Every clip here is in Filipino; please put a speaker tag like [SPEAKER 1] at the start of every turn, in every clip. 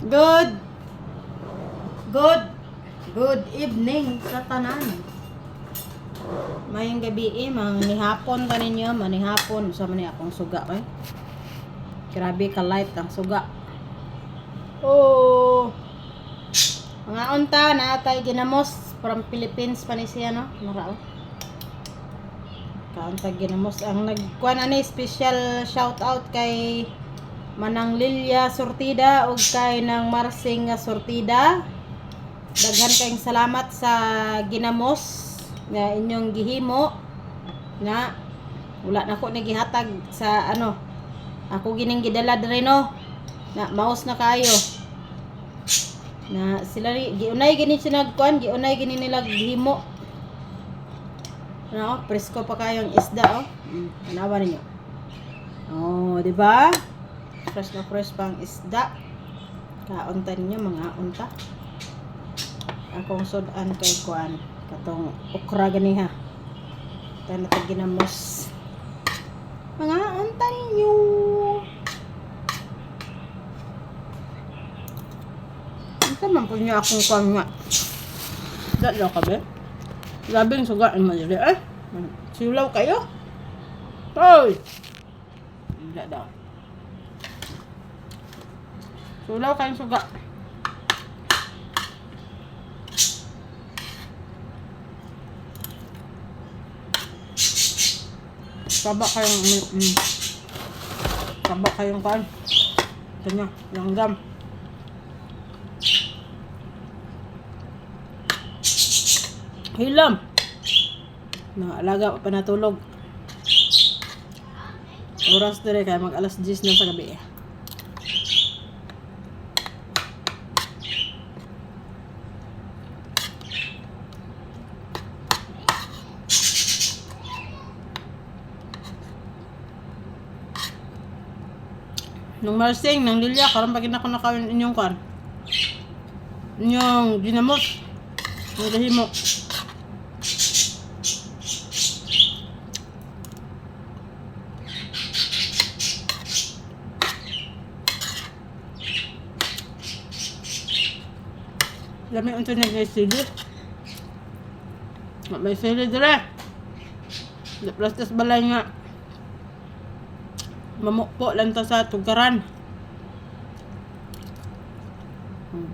[SPEAKER 1] Good. Good. Good evening sa tanan. Mayong gabi eh, manihapon ka ninyo, manihapon. Sa mani akong suga eh. Grabe ka light ang suga. Oh. Mga unta na tay ginamos from Philippines pa ni siya no. Narao. Kaunta ginamos ang nagkuan ani special shout out kay Manang Lilia Sortida ug kay nang Marsing Sortida. Daghan kayong salamat sa ginamos nga inyong gihimo na wala na ko nagihatag sa ano ako gining gidala diri no na maos na kayo. Na sila ri giunay gini sinagkuan giunay gini nila gihimo. Ano presko pa kayong isda oh. Mm, tanawa ninyo. Oh di ba fresh na fresh pang isda kaunta ninyo mga unta akong sudan kay kuan katong okra ganiha tayo na ginamos mga unta ninyo Ito man po niya akong kuan nga. Dalo ka ba? Labing suga ang madali eh. Silaw kayo? Hoy! Hindi daw. Sulaw kayong suga. Saba kayong mm. Saba kayong kan. Ito nyo, langgam. Hilam. Naalaga pa natulog. Oras dire kaya mag alas 10 na sa gabi. eh. Nung marsing, nang lilya, karon pag ako nakawin inyong kwan. Inyong ginamot. Yung mo. Lami unto na ngay sili. Ma- May sili dire. Di plastas balay nga. Mamukpo lang ta sa tugaran. Hmm.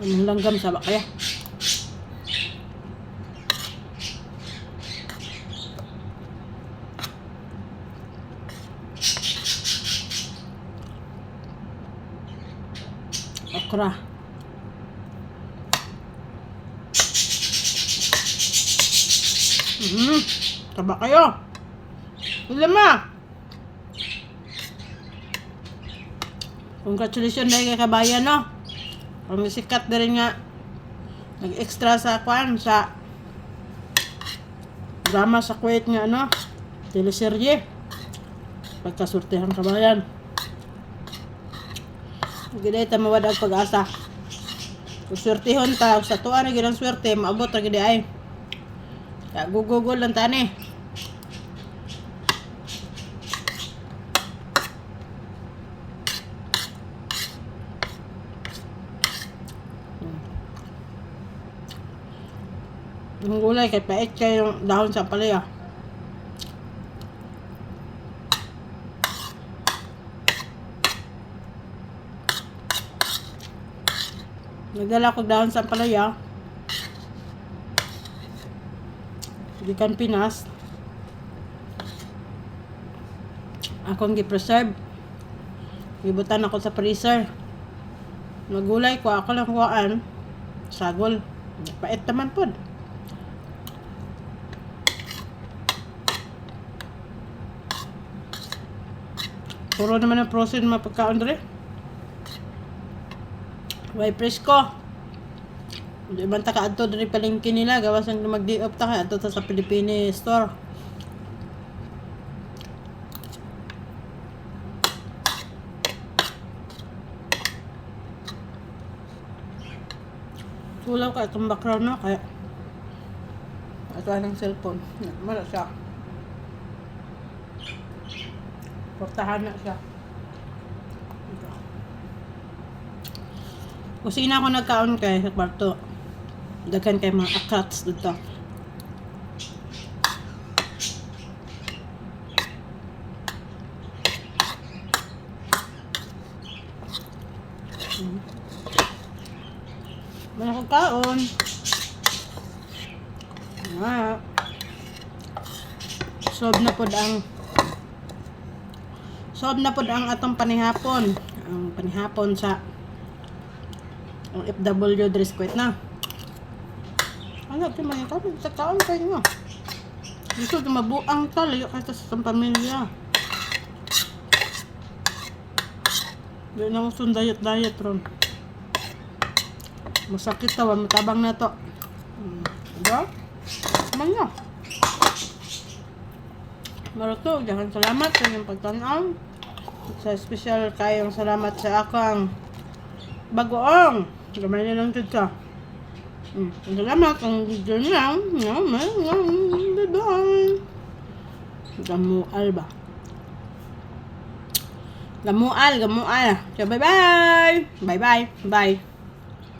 [SPEAKER 1] Anong langgam sa kaya? Okra. Hmm. Taba kayo. Ilan ma? Congratulations na kay kabayan, no? Ang sikat na rin nga nag-extra sa kwan sa drama sa Kuwait nga, ano? Teleserye. Pagkasurtihan kabayan. Gide ta mawad ang pag-asa. Kung swertihon ta, sa tuwa na ginang swerte, maabot na gide ay. Ya, gugugol lang tani. Yung gulay kay pait kay yung dahon sa palaya. Nagdala ko dahon sa palaya. Gikan Pinas. Akong gi-preserve. Gibutan ako sa freezer. Nagulay ko ako lang kuhaan. Sagol. Pait naman pod. Puro naman ang frozen mga pagkaon dre. Way presko. Di man ta kaadto diri palengke nila gawas ang mag-day off ta kay adto ta sa Pilipini store. Sulaw ka itong background na kaya ito ng cellphone. Mala siya. Portahan na siya. Kusina ako nagkaon kay sa kwarto. Daghan kay mga akrats dito. Wala akong kaon. Ah. Sob na pod ang Sob na pod ang atong panihapon. Ang panihapon sa ang FW dress quit na. Ano, di man ito. Sa taon kayo nga. Gusto mabuang ta. Layo kayo sa pamilya. Di na mo sundayat-dayat ron. Masakit tawa. Matabang na to. Hmm. Diba? Naman nga. Maruto, jangan salamat sa inyong. Sa special kayong salamat sa akang bagoong. Gamay na lang dito. Mm. Salamat ang video niya. Bye-bye. Gamual ba? Gamual, gamual. So, bye-bye. Bye-bye. Bye.